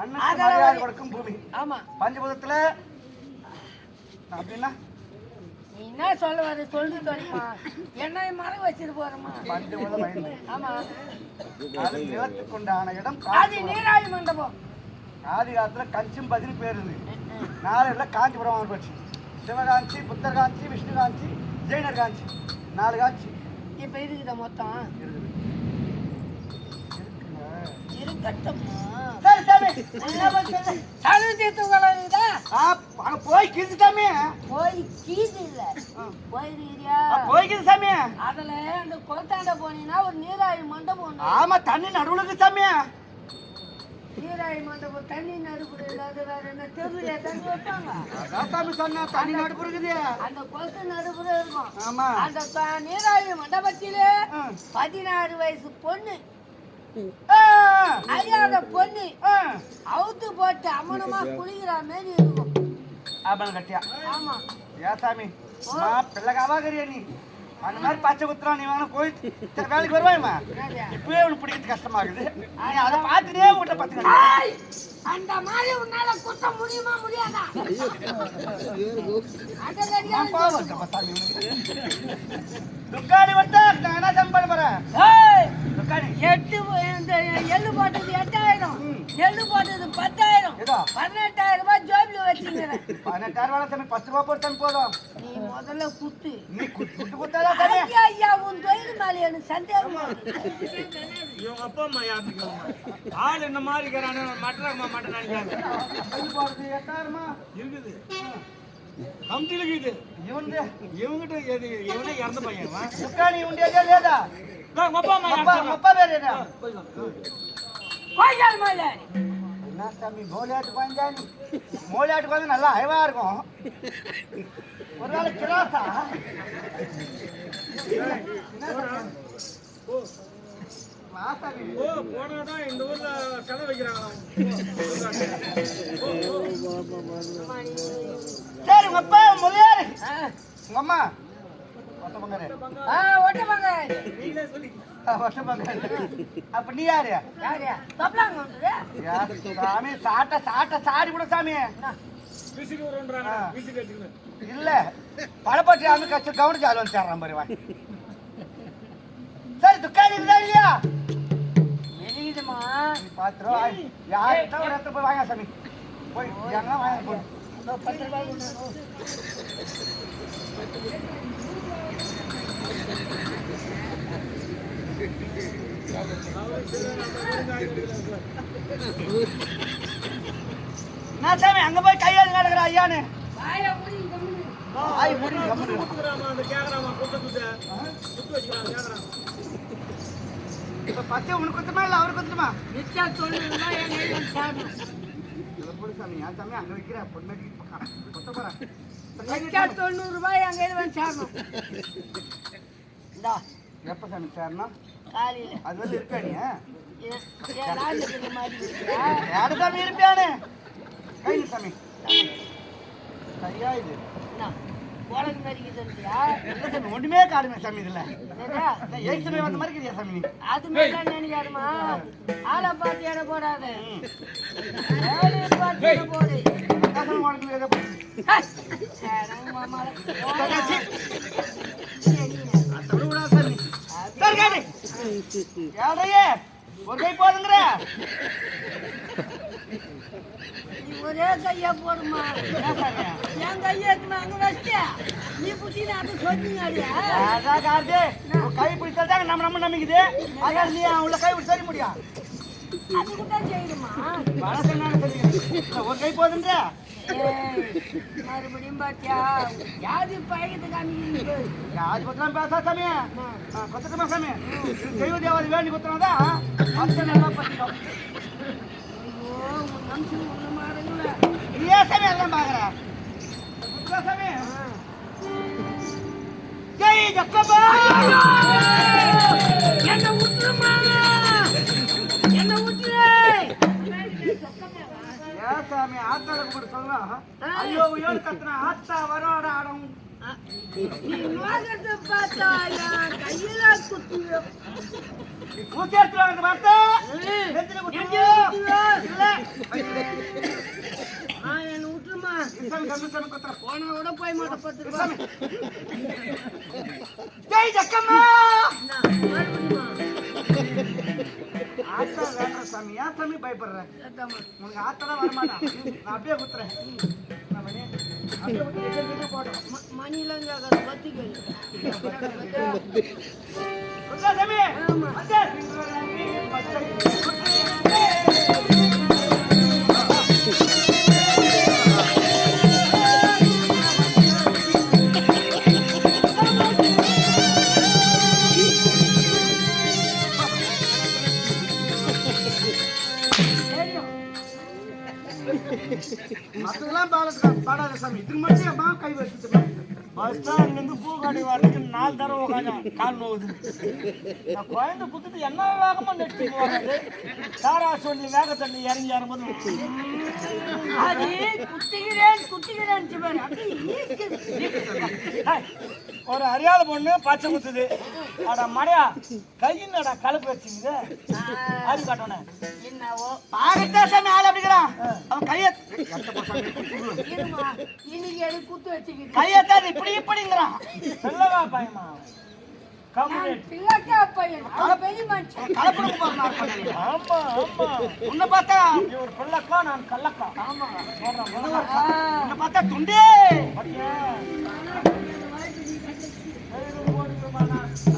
மண்ணுக்கு மரியாதை. கொடுக்கும் பூமி. ஆமா. பஞ்சபூதத்துல அப்படின்னா நீ என்ன சொல்ல வர சொல்லி சொல்லுமா என்ன மரம் வச்சிட்டு போறமா? பஞ்சபூதம் ஐந்து ஆமா. அது நிலத்துக்கு உண்டான இடம் காஞ்சிபுரம். நீராழி மண்டபம். ஆதி காலத்துல கஞ்சும் பதினு பேர் இருந்து நாலுல காஞ்சிபுரம் வந்து போச்சு. சிவகாஞ்சி புத்தர் காஞ்சி விஷ்ணு காஞ்சி ஜெயினர் காஞ்சி நாலு காஞ்சி இப்ப இருக்குதா மொத்தம்? இருக்குது. தீர்த்து போய் சாமி போய் கீது இல்ல போய்க்குது சாமி அதுல அந்த குளத்தாண்ட போனீங்கன்னா ஒரு நீராழி மண்டபம் ஒண்ணு ஆமா தண்ணி நடுவுல இருக்கு சாமி நீராழி மண்டபம் தண்ணி நடுப்புற இல்லாத வேற என்ன தெருவிலே தண்ணி வைப்பாங்க அதான் சாமி சொன்னா தண்ணி நடுப்பு இருக்குது அந்த குளத்து நடுப்புற இருக்கும் ஆமா அந்த நீராழி மண்டபத்திலே. பதினாறு வயசு பொண்ணு அறியாத பொண்ணு ஆ. அவுத்து போட்டு அம்மனமா குளிக்கிற மாதிரி இருக்கும். ஆமாம் கட்டியா? ஆமா. ஏ சாமி? மா பிள்ளை காவாகறியா நீ? அந்த மாதிரி பச்சை குத்துறா நீ வேணா போய் சரி, வேலைக்கு வருவாயம்மா என்னது? இப்பவே உனக்கு பிடிக்கிறது கஷ்டமாகுது. நீ அதை பார்த்துட்டே வீட்டை பார்த்துக்க ஏய், அந்த மாதிரி உன்னால குத்த முடியுமா முடியாதா. துக்காடி வட்டா நான் என்ன சம்பளம் துக்காடி எட்டு இந்த எள்ளு போட்டது எட்டாயிரம். எள்ளு போட்டது பத்தாயிரம். பதினெட்டாயிரம் ரூபாய் ஜோபில வச்சுக்கிறேன். பதினெட்டாயிரம் சாமி பத்து ரூபா போட்டு போதும். நீ முதல்ல குத்து. நீ குத்து குத்தாதான் ஐயா ஐயா உன் தொழில் மேல எனக்கு சந்தேகமா. இவங்க அப்பா அம்மா யாருக்கு ஆள் என்ன மாதிரி இருக்கிறானு மட்டன் மட்டன் நினைக்கிறாங்க எட்டாயிரமா? இருக்குது. இருக்குது இவன் இவங்கிட்ட எது இவனே இறந்த பையன் இவன். துக்காடி உண்டியா లేదా டேய், உங்க அப்பா அம்மா அப்பா யாருக்கு அப்பா பேர் என்ன கோயில் மேல என்ன சாமி மோலியாட்டு பாஞ்சானி மோலியாட்டுக்கு வந்து நல்லா அயவா இருக்கும் ஒரு நாள் கிராசா போனாதான் இந்த ஊர்ல செலவு வைக்கிறாங்களாம். சரி உங்க அப்பா மொழியாரு. ஆ, உங்க அம்மா. அப்ப நீ யாரு? சாமி? சாட்ட சாட்ட சாடி கூட சாமி. இல்ல. பழப்பட்டி ஆமி கச்சு கவுண்ட் ஜால் வந்து சேர்றான் பாரு வாங்க சரி துக்காடி இருந்தா இல்லையா? வெளியுதுமா நீ பாத்துரும் யார்கிட்ட ஒரு இடத்துல போய் வாங்க சாமி. போய் எங்கன்னா வாங்க போய் இதோ பத்து ரூபாய் கொண்டு வா. நான் சாமி அங்க போய் கையாளு நடக்கிற ஐயானு வாயை மூடி கம்முனு. இப்ப பச்சை உனக்கு குத்துமா இல்ல அவருக்கு குத்துமா என் கையில சாப்பிடும். இதை போடு சாமி சாமி அங்க வைக்கிற பொண்ணு குத்த போறேன் தொண்ணூறு ரூபாய் வந்து சாப்பிடும். இந்தா, எப்ப சாமி சேரணும்? காலையில. அது வந்து இருக்கா நீ? ஏன், ஏன் ராஜகிரி மாதிரி இருக்கிறா? யாரு சாமி இருப்பியானு? கை நீ சாமி. கையா இது? உனக்கு நடிக்குதுன்றியா? இல்ல சாமி ஒண்ணுமே காணுமே சாமி இதுல. ஏழு சமயம் வந்த மாதிரி இருக்கியா சாமி அது மாதிரிலாம் நினைக்காதம்மா. ஆளை பார்த்து எடை போடாத. பார்த்து எடை போடு. உனக்கு ஒரு கை போதுங்கிற. நீ ஒரே கையா போடுமா? என் கையக்கு நாங்க வச்சியா நீ புத்தி சொன்னீங்க உன் கை பிடிச்சா நம்ம நம்ம நம்பிக்குது. அதான் நீ உள்ள கை பிடிச்ச சரி முடியும். அது கூட செய்யுமா மனசு என்னன்னு தெரியும் ஒரு கை போதுன்ற. மறுபடியும் பாத்தியா? யாரு பழகத்து காமிக்கிறீங்க? யாரு பத்திரம் பேசா சாமி. கொத்தமா சாமி. தெய்வ தேவாதி வேண்டி குத்துறாதான் மத்த நல்லா நீ ஏன் சாமி எல்லாம் பாக்குற சாமி. ஜெய் ஜக்கபா! என்ன விட்டுருமா என்ன விட்டுரு ஏன் சாமி? ಮಾತಾಡಕ್ ಅಯ್ಯೋ ಏಳು ಕತ್ತನ ಹತ್ತ ವರೋಡ ಆಡಂ ಕೂತಿರ್ತೀವಿ ಬರ್ತಾ விட்டுருமா போனா கூட போய் மாட்டேன் பத்து ரூபாய் ஜெய் ஜக்கம்மா சாமி ஏன் சாமி பயப்படுற. உனக்கு ஆத்தெல்லாம் வரமாட்டான் நான் அப்படியே குத்துறேன். என்ன பண்ணி? பஸ் ஸ்டாண்ட்லேருந்து பூக்காடி வரதுக்கு நாலு தடவை உட்காந்து கால் நோவுது. நான் குழந்தை புத்துட்டு என்ன வேகமாக நெட்டு போகிறது சாரா சொல்லி வேக இறங்கி இறங்கும்போது அது குத்திக்கிறேன் குத்திக்கிறேன்னு ஒரு அறியாத பொண்ணு பச்சை குத்துது. அட மடையா கையின்னடா கலப்பு வச்சுக்குது? அது காட்டோனே என்னவோ. பாகத்தா சாமி ஆள் அப்படிங்கிறான் அவன் கைய இன்னைக்கு எனக்கு குத்து வச்சுக்கிட்டு கையத்தான் இப்படி இப்படிங்கிறான் சொல்லவா பயமா நான்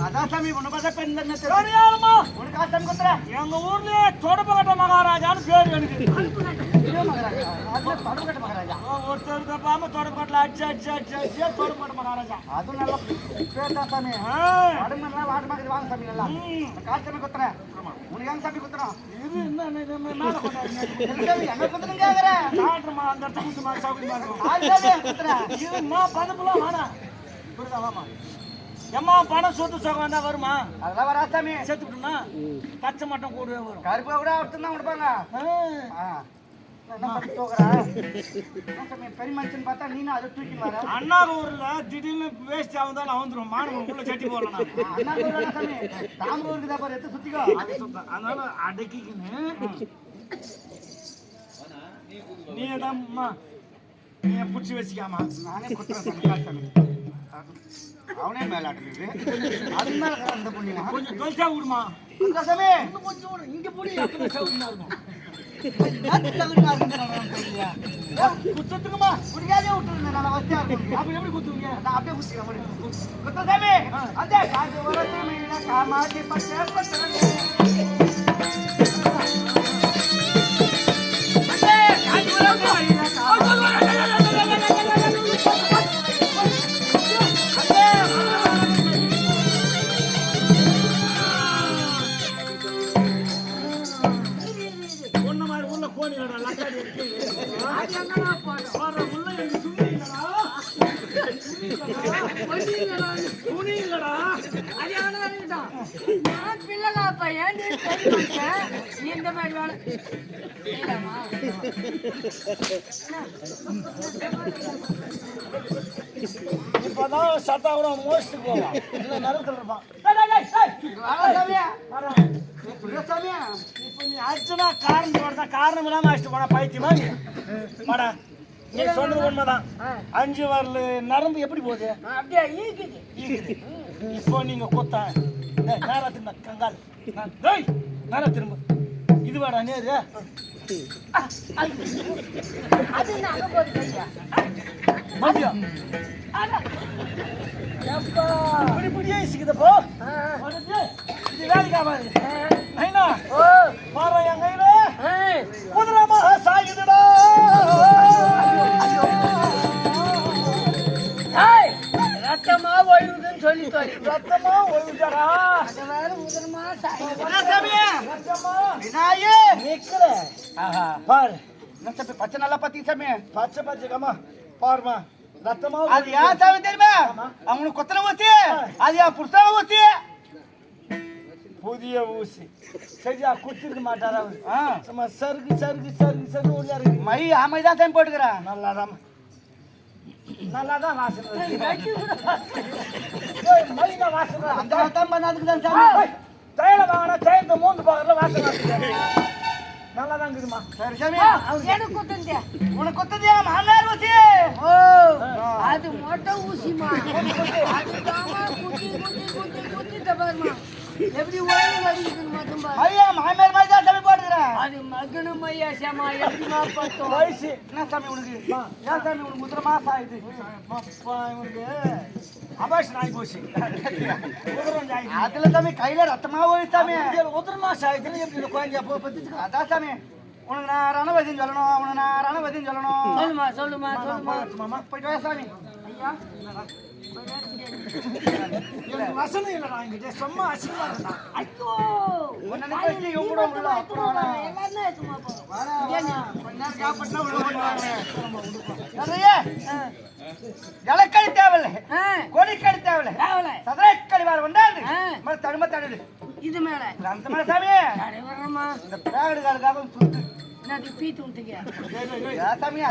அதான் சாமி உன்னை பார்த்தா பெண் தெரியும். சரியாமா உனக்கு ஆ சாமி குத்துறேன் எங்க ஊர்லயே தொடப்பகட்ட மகாராஜான்னு பேர் எனக்கு. அதுல படம் கட்ட மகாராஜா ஒருத்தர் தப்பாம தொடப்பகட்டில் அடிச்சு அடிச்சு அடிச்சு அடிச்சு தொடப்பகட்ட மகாராஜா. அதுவும் நல்ல பேர் தான் சாமி. ஆ, வடமெல்லாம் வாட்டு மாதிரி வாங்க சாமி நல்லா. ம். காசு சாமி குத்துறேன் உனக்கு எங்க சாமி குத்துறோம்? இது என்ன இது என்ன மேல கொண்டாடுங்க எங்க சாமி எங்க குத்துறேன் கேக்குறேன் காட்டுமா அந்த இடத்த குத்துமா சௌகரியமா இருக்கும். ஆள் சாமி குத்துறேன் இது நான் பணப்பெல்லாம் வேணாம் புரியுதா வாமா. எம்மா பணம் சொத்து சுகம் வந்தா வருமா? அதெல்லாம் வரா சாமி. செத்துக்கிட்டோம்னா பச்சை மட்டும் கூடவே வரும் கருப்பா கூட ஒருத்தர் தான் கொடுப்பாங்க அண்ணா ஊர்ல திடீர்னு வேஸ்ட் ஆகுதாலும் அவந்துரும் மாணவன் உள்ள சட்டி போடலாம் நான். தாம்பரம் இருக்குதா பாரு எடுத்து சுத்திக்கோ. அதனால அடக்கிக்கின்னு. நீ தான் நீ பிடிச்சி வச்சுக்காமா? நானே சாமி அவனே மேலாட்டுறது. அதுக்கு மேல அந்த புண்ணியமா கொஞ்சம் தொலைச்சா விடுமா குத்துறா சாமி இன்னும் கொஞ்சம் விடு. இங்க புடி அப்பதான் சௌகரியமா இருக்கும். குத்தத்துக்குமா குடிக்காதே விட்டுருந்தேன் நான் வசதியா இருக்கும். அப்ப எப்படி குத்துவீங்க? நான் அப்படியே குத்திக்கிறேன் முடியும் குத்த. சாமி அந்த காசு வர சாமி காமாட்டி பச்சை பச்சை இப்பதான் சத்தா கூட மோஸ்ட் போவான். இல்ல இருப்பான். இப்ப நீ அடிச்சனா காரணம் வரதா காரணம் இல்லாம அடிச்சுட்டு போனா பைத்தியமா நீ? வாடா. நீ சொன்னது உண்மைதான். ஆ, அஞ்சு வரல நரம்பு எப்படி போகுது? அப்படியே ஈக்குது. ஈக்குது. இப்போ நீங்க கொத்த. நேரா திரும்ப. கங்கால். நேரா திரும்ப. இது வாடா நேரு. அது அங்க போகுது கையா? மதியம் அட. எப்பா. இப்படி இப்படியே சிக்குதப்போ இது வேலைக்கு ஆகாது ஓ, பாரு என் கையில. குதிரமாக சாயுதுடா ரத்தமா ஒழுகுதுன்னு சொல்லி ரத்தமா அது உதிரமா ரத்தமா ஆஹா பாரு சாமி பச்சை நல்லா பத்தி சாமி. பச்சை பச்சை கம்மா. பாருமா ரத்தமா அது ஏன் சாமி தெரியுமா? அவனுக்கு கொத்தனை ஊத்தி அது என் புருஷனை ஊத்தி புதிய ஊசி. சரியா குத்திருக்க மாட்டாரா சும்மா சருக்கு சருக்கு சருக்கு சருக்கு உள்ள இருக்கு. மை அமைதான் சாமி போட்டுக்கிறான். நல்லாதான். நல்லாதான் வாசனை இருக்கு. ஏய், மைனா வாசனை அந்த தான் பண்ணாதுக்கு தான் சாமி. வாங்கினா தைலத்தை மூந்து பார்க்கல வாசனை. நல்லா தான் இருக்குதுமா சரி. சாமி எனக்கு குத்துந்தியா? உனக்கு கொத்ததியா மாமனார் ஊசி? ஓ அது மொட்டை ஊசிமா அதுதாம்மா குத்தி குத்தி குத்தி குத்தி தப்பாருமா எப்படி ஓய்வு வருகிறது மட்டும் பாரு. ஐயா மாமனார் மாதிரி தான் சாமி போட்டுக்கிறேன் அது மகனும் ஐயா சேமா எப்படிமா பார்த்தோம்? வயசு. என்ன சாமி உனக்கு? ஏன் சாமி உனக்கு? உத்தர மாசம் ஆயிடுது இவனுக்கு அபாஷன் ஆகி போச்சு. அதுல சாமி கையில ரத்தமா போயிடுச்சு சாமி. உதரம் மாசம் ஆயிடுச்சுன்னு எப்படி குழந்தைய போ பத்திச்சுக்கா. அதான் சாமி. உனக்கு நான் ரணவதின்னு சொல்லணும். உனக்கு நான் ரணவதின்னு சொல்லணும். சொல்லுமா சொல்லுமா சொல்லுமா. போயிட்டு வா சாமி. ஐயா வசனம் இல்லைடா என்கிட்ட. சும்மா அசிங்கமா இருக்கா ஐயோ! உன்னை கூட உள்ள அப்புறம். எல்லாருமே. நிறைய இலக்கடி தேவையில்ல. ஆ, கோழிக்கடி தேவையில்ல. சதுரக்கடி வேற ஆ. மேல தடும தடுது. இது மேல. அந்த மேல சாமி இந்த பேகடு காலுக்காக ஏன் சாமி.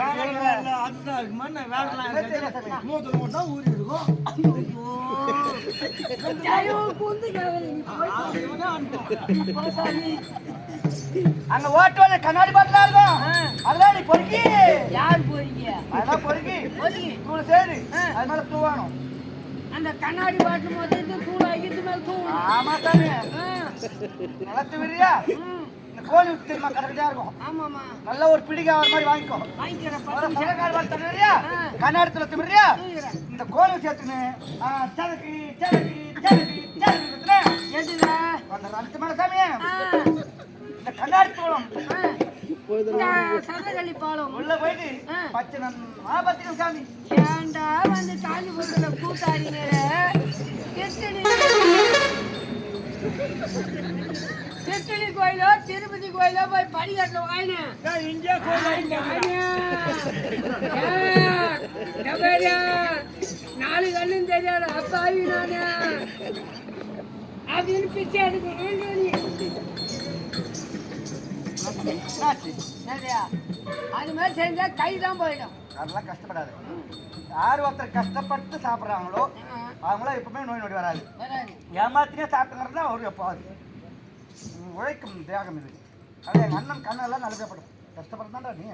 அதுதான். மூத்துல மட்டும் ஊறி அங்க ஓட்டு வந்து கண்ணாடி பாட்டிலா இருக்கும். அதெல்லாம் நீ பொறுக்கி. யார் போறீங்க அதெல்லாம் பொறுக்கி. போறீங்க தூள் சேரு. அது மேல தூவானும் அந்த கண்ணாடி பாட்டு முதல்ல தூள் ஆகிட்டு மேல தூள் ஆமா ஆ, நிலத்து விரியா கோழி தெரியுமா கரெக்டா இருக்கும் ஆமாமா நல்ல ஒரு பிடிக்க ஆகிற மாதிரி வாங்கிக்கோ. கண்ணாடத்துல திமிரியா இந்த கோழி சேர்த்துன்னு சதக்கு சதக்கு சதக்கு சதக்கு அந்த ரத்து மேல சாமி ஆ, இந்த கண்ணாடி தூளம் ஆ. இந்த சதகளி பாலம் உள்ள போயிட்டு. பச்சை நன் சாமி. ஏன்டா வந்து காஞ்சிபுரத்துல கூத்தாடிங்க திருத்தணி கோயிலோ திருப்பதி கோயிலோ போய் படிக்கட்டில் வாங்கினேன் இங்கே நாலு கண்ணும் தெரியாது அப்பாவி நானு. அப்படின்னு பிச்சை எடுக்கணும் அது மாதிரி செஞ்சா கை தான் போயிடும். அதெல்லாம் கஷ்டப்படாது. யார் ஒருத்தர் கஷ்டப்பட்டு சாப்பிட்றாங்களோ அவங்களாம் எப்பவுமே நோய் நொடி வராது. ஏமாத்தினே சாப்பிட்டுங்கிறது தான் ஒரு உம், உழைக்கும் தியாகம் இது. அது எங்கள் அண்ணன் கண்ணெல்லாம் நல்லபடியாக கஷ்டப்படுறதாண்டா நீ.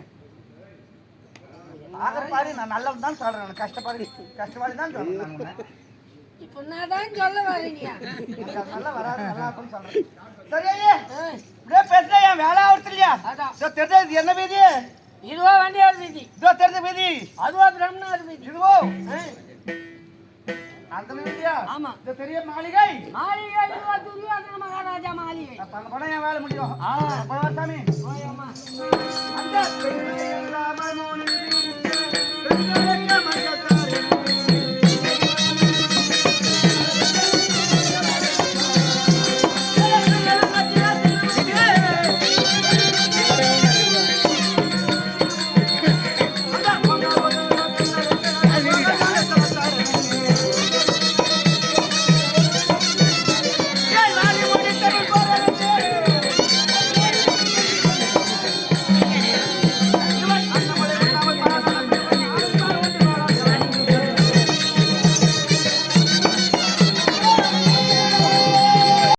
ஆகிற பாரு நான் நல்லது தான் சொல்கிறேன் கஷ்டப்பாடு கஷ்டப்பாடு தான் சொல்கிறேன். இப்போ நான் தான் சொல்ல வரீங்க நல்லா வராது நல்லா இருக்கும்னு சொல்கிறேன் சரி ஐயா. இப்படியே என் வேலை ஆகுறது இல்லையா? அதான். இதோ தெரிஞ்சது என்ன வீதி? இதுவா வண்டியார் வீதி. இதோ தெரிஞ்ச வீதி. அதுவா பிரம்மனார் வீதி. இதுவோ? ஆமா. இந்த பெரிய மாளிகை. மாளிகை இதுவா துரியோதன மகாராஜா மாளிகை. பண்ண படம் என் வேலை